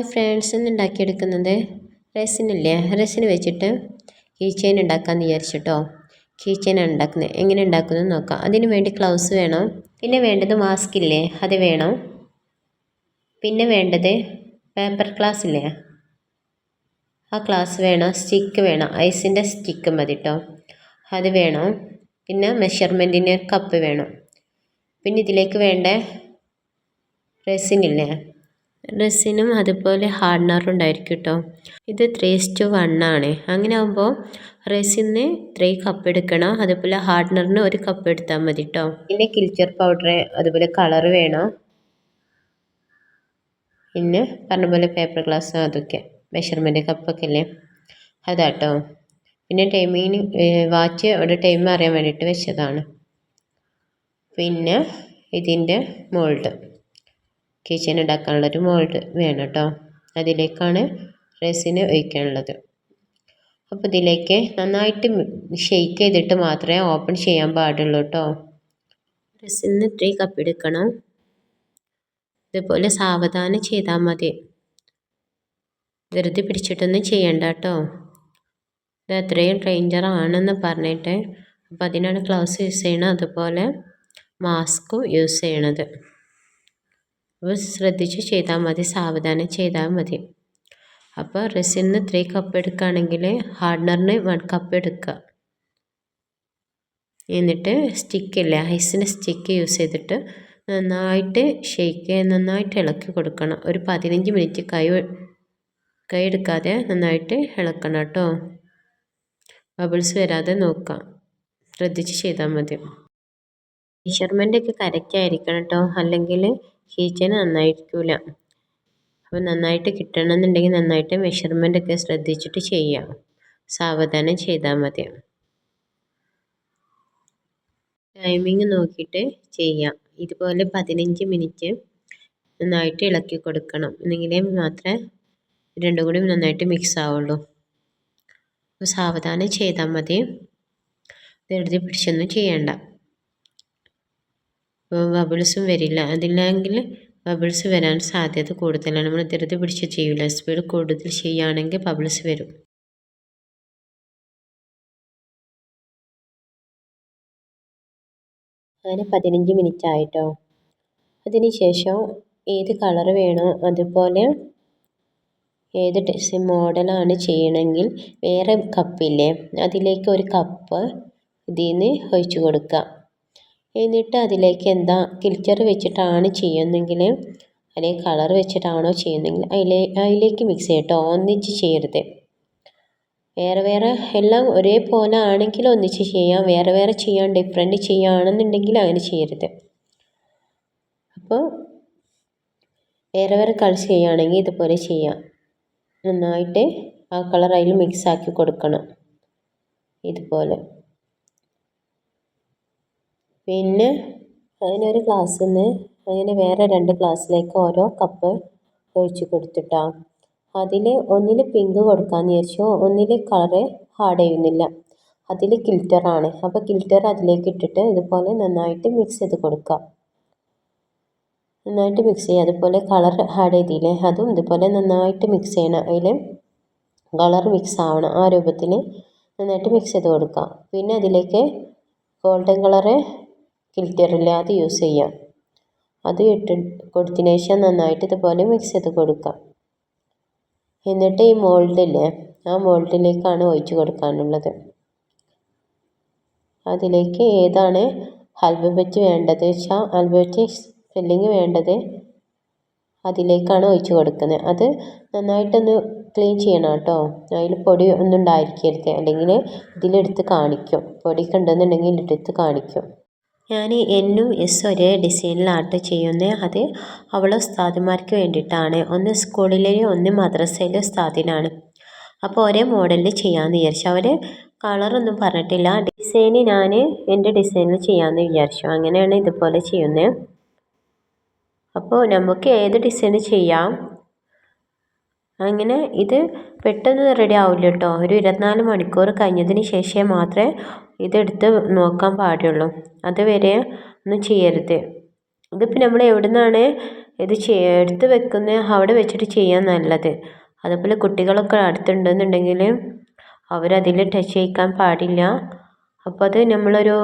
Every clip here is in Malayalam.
ഹായ് ഫ്രണ്ട്സ് ഇന്ന് ഉണ്ടാക്കിയെടുക്കുന്നത് റെസിനില്ലേ? റെസിന് വെച്ചിട്ട് കീ ചെയിൻ ഉണ്ടാക്കാമെന്ന് വിചാരിച്ചിട്ടോ. കീ ഉണ്ടാക്കുന്നത് എങ്ങനെ ഉണ്ടാക്കുന്നത് നോക്കാം. അതിന് വേണ്ടി ഗ്ലൗസ് വേണം. പിന്നെ വേണ്ടത് മാസ്ക് ഇല്ലേ? അത് വേണം. പിന്നെ വേണ്ടത് പേപ്പർ ക്ലാസ് ഇല്ലേ? ആ ക്ലാസ് വേണം. സ്റ്റിക്ക് വേണം. ഐസിന്റെ സ്റ്റിക്ക് മതി കേട്ടോ അത് വേണം. പിന്നെ മെഷർമെന്റിന് കപ്പ് വേണം. പിന്നെ ഇതിലേക്ക് വേണ്ട റെസിനില്ലേ റെസിനും അതുപോലെ ഹാർഡ്നറും ഉണ്ടായിരിക്കും കേട്ടോ ഇത് ത്രീ ടു വൺ ആണ്. അങ്ങനെ ആകുമ്പോൾ റെസിന് ത്രീ കപ്പ് എടുക്കണം. അതുപോലെ ഹാർഡ്നറിന് ഒരു കപ്പ് എടുത്താൽ മതി കേട്ടോ പിന്നെ കിൽച്ചർ പൗഡർ അതുപോലെ കളർ വേണം. പിന്നെ പറഞ്ഞ പോലെ പേപ്പർ ഗ്ലാസ് അതൊക്കെ മെഷർമെന്റ് കപ്പൊക്കെ അല്ലേ? അതാട്ടോ പിന്നെ ടൈമിന് വാച്ച് അവിടെ ടൈം അറിയാൻ വേണ്ടിയിട്ട് വെച്ചതാണ്. പിന്നെ ഇതിന്റെ മോൾഡ് കിച്ചൻ ഉണ്ടാക്കാനുള്ളൊരു മോൾഡ് വേണം കേട്ടോ അതിലേക്കാണ് റെസിന് ഒഴിക്കാനുള്ളത്. അപ്പോൾ ഇതിലേക്ക് നന്നായിട്ട് ഷെയ്ക്ക് ചെയ്തിട്ട് മാത്രമേ ഓപ്പൺ ചെയ്യാൻ പാടുള്ളൂ കേട്ടോ റെസിന് ഇത്രയും കപ്പ് എടുക്കണം. ഇതുപോലെ സാവധാനം ചെയ്താൽ മതി. വെറുതെ പിടിച്ചിട്ടൊന്നും ചെയ്യണ്ട കേട്ടോ ഇത് അത്രയും ഡേഞ്ചറാണെന്ന് പറഞ്ഞിട്ട്. അപ്പോൾ അതിനാണ് ഗ്ലൗസ് യൂസ് ചെയ്യണത്. അതുപോലെ മാസ്കും യൂസ് ചെയ്യണത്. അപ്പോൾ ശ്രദ്ധിച്ച് ചെയ്താൽ മതി സാവധാനം ചെയ്താൽ മതി. അപ്പോൾ റെസിന് ത്രീ കപ്പ് എടുക്കുകയാണെങ്കിൽ ഹാർഡ്നറിന് വൺ കപ്പ് എടുക്കുക. എന്നിട്ട് സ്റ്റിക്കില്ല ഐസിന്റെ സ്റ്റിക്ക് യൂസ് ചെയ്തിട്ട് നന്നായിട്ട് ഷെയ്ക്ക് നന്നായിട്ട് ഇളക്കി കൊടുക്കണം. ഒരു പതിനഞ്ച് മിനിറ്റ് കൈ കൈ എടുക്കാതെ നന്നായിട്ട് ഇളക്കണം കേട്ടോ. ബബിൾസ് വരാതെ നോക്കാം ശ്രദ്ധിച്ച് ചെയ്താൽ മതി. മെഷർമെന്റൊക്കെ കറക്റ്റ് ആയിരിക്കണം കേട്ടോ. അല്ലെങ്കിൽ കിച്ചൺ നന്നായിരിക്കില്ല അപ്പോൾ നന്നായിട്ട് കിട്ടണമെന്നുണ്ടെങ്കിൽ നന്നായിട്ട് മെഷർമെന്റൊക്കെ ശ്രദ്ധിച്ചിട്ട് ചെയ്യാം. സാവധാനം ചെയ്താൽ മതി. ടൈമിങ് നോക്കിയിട്ട് ചെയ്യാം. ഇതുപോലെ പതിനഞ്ച് മിനിറ്റ് നന്നായിട്ട് ഇളക്കി കൊടുക്കണം. എന്നെങ്കിലേ മാത്രമേ രണ്ടും കൂടി നന്നായിട്ട് മിക്സ് ആവുള്ളൂ. അപ്പോൾ സാവധാനം ചെയ്താൽ മതി. ധൃതി പിടിച്ചൊന്നും ചെയ്യണ്ട. ബബിൾസും വരില്ല. അതില്ലെങ്കിൽ ബബിൾസ് വരാൻ സാധ്യത കൂടുതലാണ്. നമ്മൾ ധൃതി പിടിച്ച് ചെയ്യില്ല സ്പീഡ് കൂടുതൽ ചെയ്യുകയാണെങ്കിൽ ബബിൾസ് വരും. അങ്ങനെ പതിനഞ്ച് മിനിറ്റ് ആയിട്ടോ. അതിന് ശേഷം ഏത് കളർ വേണോ അതുപോലെ ഏത് മോഡലാണ് ചെയ്യണമെങ്കിൽ വേറെ കപ്പില്ലേ അതിലേക്ക് ഒരു കപ്പ് ഇതിൽ നിന്ന് ഒഴിച്ചു കൊടുക്കുക. എന്നിട്ട് അതിലേക്ക് എന്താ കിൽച്ചർ വെച്ചിട്ടാണ് ചെയ്യുന്നെങ്കിൽ അല്ലെങ്കിൽ കളർ വെച്ചിട്ടാണോ ചെയ്യുന്നതെങ്കിൽ അതിലേ അതിലേക്ക് മിക്സ് ചെയ്യട്ടോ ഒന്നിച്ച് ചെയ്യരുത്. വേറെ വേറെ എല്ലാം ഒരേപോലെ ആണെങ്കിൽ ഒന്നിച്ച് ചെയ്യാം വേറെ വേറെ ചെയ്യാൻ ഡിഫറെന്റ് ചെയ്യുകയാണെന്നുണ്ടെങ്കിൽ അങ്ങനെ ചെയ്യരുത്. അപ്പോൾ വേറെ വേറെ കളർ ചെയ്യുകയാണെങ്കിൽ ഇതുപോലെ ചെയ്യാം. നന്നായിട്ട് ആ കളർ അതിൽ മിക്സ് ആക്കി കൊടുക്കണം. ഇതുപോലെ. പിന്നെ അതിനൊരു ഗ്ലാസ്സിൽ നിന്ന് അങ്ങനെ വേറെ രണ്ട് ഗ്ലാസ്സിലേക്ക് ഓരോ കപ്പ് ഒഴിച്ച് കൊടുത്തിട്ടാണ് അതിൽ ഒന്നിൽ പിങ്ക് കൊടുക്കാമെന്ന് വിചാരിച്ചു ഒന്നിൽ കളറ് ഹാർഡ് ചെയ്യുന്നില്ല. അതിൽ കിൽറ്ററാണ് അപ്പോൾ കിൽറ്റർ അതിലേക്ക് ഇട്ടിട്ട് ഇതുപോലെ നന്നായിട്ട് മിക്സ് ചെയ്ത് കൊടുക്കാം. നന്നായിട്ട് മിക്സ് ചെയ്യുക അതുപോലെ കളർ ആഡ് ചെയ്തില്ലേ അതും ഇതുപോലെ നന്നായിട്ട് മിക്സ് ചെയ്യണം. അതിൽ കളർ മിക്സ് ആവണം ആ രൂപത്തിൽ നന്നായിട്ട് മിക്സ് ചെയ്ത് കൊടുക്കുക പിന്നെ അതിലേക്ക് ഗോൾഡൻ കളറ് ഫിൽറ്ററില്ല അത് യൂസ് ചെയ്യാം. അത് ഇട്ട് കൊടുത്തതിന് ശേഷം നന്നായിട്ട് ഇതുപോലെ മിക്സ് ചെയ്ത് കൊടുക്കാം. എന്നിട്ട് ഈ മോൾഡില്ലേ ആ മോൾഡിലേക്കാണ് ഒഴിച്ചു കൊടുക്കാനുള്ളത്. അതിലേക്ക് ഏതാണ് ആൽബബറ്റ് വേണ്ടത് വെച്ചാൽ ആൽബബറ്റ് ഫില്ലിങ് വേണ്ടത് അതിലേക്കാണ് ഒഴിച്ചു കൊടുക്കുന്നത്. അത് നന്നായിട്ടൊന്ന് ക്ലീൻ ചെയ്യണം കേട്ടോ. അതിൽ പൊടി ഒന്നും ഉണ്ടായിരിക്കരുത്. അല്ലെങ്കിൽ ഇതിലെടുത്ത് കാണിക്കും. പൊടിയൊക്കെ ഉണ്ടെന്നുണ്ടെങ്കിൽ എടുത്ത് കാണിക്കും. ഞാൻ എന്നും എസ് ഒരേ ഡിസൈനിലാട്ട് ചെയ്യുന്നത് അത് അവളെ ഉസ്താദുമാർക്ക് വേണ്ടിയിട്ടാണ്. ഒന്ന് സ്കൂളിലെയും ഒന്ന് മദ്രസയിലെ ഉസ്താദിനാണ്. അപ്പോൾ ഒരേ മോഡലിൽ ചെയ്യാമെന്ന് വിചാരിച്ചു. അവർ കളറൊന്നും പറഞ്ഞിട്ടില്ല. ഡിസൈൻ ഞാൻ എന്റെ ഡിസൈനിൽ ചെയ്യാമെന്ന് വിചാരിച്ചു. അങ്ങനെയാണ് ഇതുപോലെ ചെയ്യുന്നത് അപ്പോൾ നമുക്ക് ഏത് ഡിസൈൻ ചെയ്യാം? അങ്ങനെ ഇത് പെട്ടെന്ന് റെഡി ആവില്ല കേട്ടോ ഒരു ഇരുപത്തിനാല് മണിക്കൂർ കഴിഞ്ഞതിന് ശേഷം മാത്രമേ ഇതെടുത്ത് നോക്കാൻ പാടുള്ളൂ. അതുവരെ ഒന്നും ചെയ്യരുത്. ഇതിപ്പോൾ നമ്മൾ എവിടെ നിന്നാണ് ഇത് എടുത്ത് വെക്കുന്നത് അവിടെ വെച്ചിട്ട് ചെയ്യാൻ നല്ലത്. അതുപോലെ കുട്ടികളൊക്കെ അടുത്തുണ്ടെന്നുണ്ടെങ്കിൽ അവരതിൽ ടച്ച് ചെയ്യിക്കാൻ പാടില്ല. അപ്പോൾ അത് നമ്മളൊരു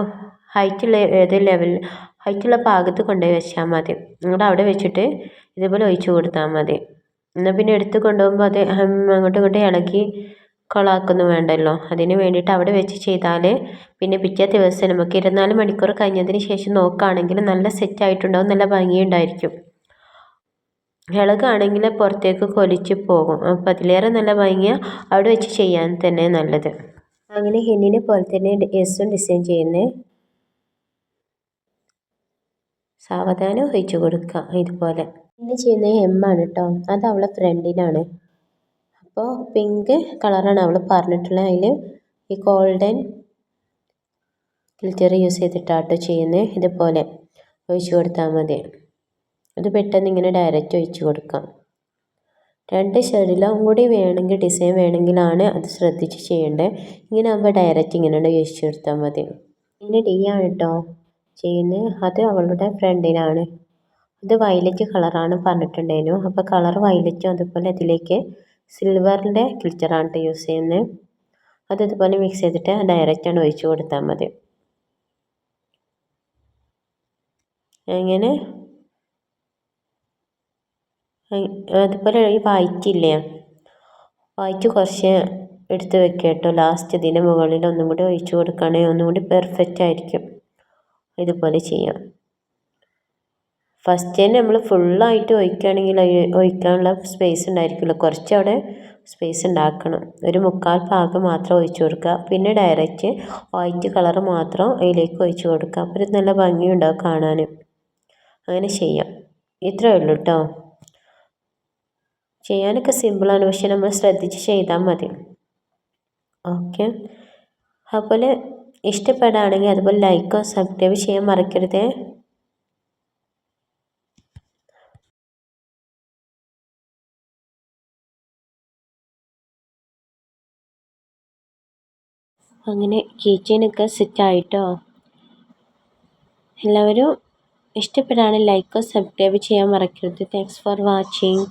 ഹൈറ്റുള്ള ഏത് ലെവൽ ഹൈറ്റുള്ള ഭാഗത്ത് കൊണ്ടുപോയി വെച്ചാൽ മതി. എന്നിട്ട് അവിടെ വെച്ചിട്ട് ഇതുപോലെ ഒഴിച്ചു കൊടുത്താൽ മതി. എന്നാൽ പിന്നെ എടുത്ത് കൊണ്ടുപോകുമ്പോൾ അത് അങ്ങോട്ടും ഇങ്ങോട്ടും ഇളകി കൊളാക്കൊന്നും വേണ്ടല്ലോ. അതിന് വേണ്ടിയിട്ട് അവിടെ വെച്ച് ചെയ്താൽ പിന്നെ പിറ്റേ ദിവസം നമുക്ക് ഇരുപത്തിനാല് മണിക്കൂർ കഴിഞ്ഞതിന് ശേഷം നോക്കുകയാണെങ്കിൽ നല്ല സെറ്റ് ആയിട്ടുണ്ടാവും നല്ല ഭംഗിയുണ്ടായിരിക്കും. ഇളകാണെങ്കിൽ പുറത്തേക്ക് കൊലിച്ച് പോകും. അപ്പം അതിലേറെ നല്ല ഭംഗിയ അവിടെ വെച്ച് ചെയ്യാൻ തന്നെ നല്ലത്. അങ്ങനെ ഹെന്നിനെ പോലെ തന്നെ എസും ഡിസൈൻ ചെയ്യുന്നത് സാവധാനം ഒഴിച്ചു കൊടുക്കുക ഇതുപോലെ. പിന്നെ ചെയ്യുന്നത് ആണ് കേട്ടോ അത് അവളെ ഫ്രണ്ടിനാണ് അപ്പോൾ പിങ്ക് കളറാണ് അവൾ പറഞ്ഞിട്ടുള്ളത് അതിൽ ഈ ഗോൾഡൻ ഫിൽറ്റർ യൂസ് ചെയ്തിട്ടാട്ടോ ചെയ്യുന്നത് ഇതുപോലെ ഒഴിച്ചു കൊടുത്താൽ മതി. അത് പെട്ടെന്ന് ഇങ്ങനെ ഡയറക്റ്റ് ഒഴിച്ചു കൊടുക്കാം. രണ്ട് ഷെഡിലും കൂടി വേണമെങ്കിൽ ഡിസൈൻ വേണമെങ്കിലാണ് അത് ശ്രദ്ധിച്ച് ചെയ്യേണ്ടത് ഇങ്ങനെ ആകുമ്പോൾ ഡയറക്റ്റ് ഇങ്ങനെ ഒഴിച്ചു കൊടുത്താൽ മതി. പിന്നെ ഡി ആണ് കേട്ടോ ചെയ്യുന്നത് അത് അവളുടെ ഫ്രണ്ടിനാണ് ഇത് വയലറ്റ് കളറാണ് പറഞ്ഞിട്ടുണ്ടായിരുന്നു. അപ്പോൾ കളർ വയലറ്റും അതുപോലെ അതിലേക്ക് സിൽവറിന്റെ ഗ്ലിച്ചറാണ് കേട്ടോ യൂസ് ചെയ്യുന്നത് അത് ഇതുപോലെ മിക്സ് ചെയ്തിട്ട് ഡയറക്റ്റ് ഡയറക്റ്റാണ് ഒഴിച്ചു കൊടുത്താൽ മതി. അങ്ങനെ അതുപോലെ ഈ വായിക്കില്ലേ വൈറ്റ് കുറച്ച് എടുത്ത് വെക്കുക കേട്ടോ. ലാസ്റ്റ് ഇതിന്റെ മുകളിൽ ഒന്നും കൂടി ഒഴിച്ചു കൊടുക്കുകയാണെങ്കിൽ ഒന്നും കൂടി പെർഫെക്റ്റ് ആയിരിക്കും. ഇതുപോലെ ചെയ്യാം. ഫസ്റ്റ് തന്നെ നമ്മൾ ഫുള്ളായിട്ട് ഒഴിക്കുകയാണെങ്കിൽ ഒഴിക്കാനുള്ള സ്പേസ് ഉണ്ടായിരിക്കില്ല കുറച്ച് അവിടെ സ്പേസ് ഉണ്ടാക്കണം. ഒരു മുക്കാൽ ഭാഗം മാത്രം ഒഴിച്ചു കൊടുക്കുക. പിന്നെ ഡയറക്റ്റ് വൈറ്റ് കളർ മാത്രം അതിലേക്ക് ഒഴിച്ചു കൊടുക്കുക. അപ്പോൾ ഒരു നല്ല ഭംഗിയുണ്ടാവും കാണാൻ. അങ്ങനെ ചെയ്യാം. ഇത്രയേ ഉള്ളൂ കേട്ടോ ചെയ്യാനൊക്കെ സിമ്പിളാണ് പക്ഷെ നമ്മൾ ശ്രദ്ധിച്ച് ചെയ്താൽ മതി. ഓക്കെ. അതുപോലെ ഇഷ്ടപ്പെടുകയാണെങ്കിൽ അതുപോലെ ലൈക്കോ സബ്സ്ക്രൈബ് ചെയ്യാൻ മറക്കരുത്. അങ്ങനെ കീച്ചനൊക്കെ സെറ്റായിട്ടോ? എല്ലാവരും ഇഷ്ടപ്പെടാണ് ലൈക്കോ സബ്സ്ക്രൈബ് ചെയ്യാൻ മറക്കരുത്. Thanks for watching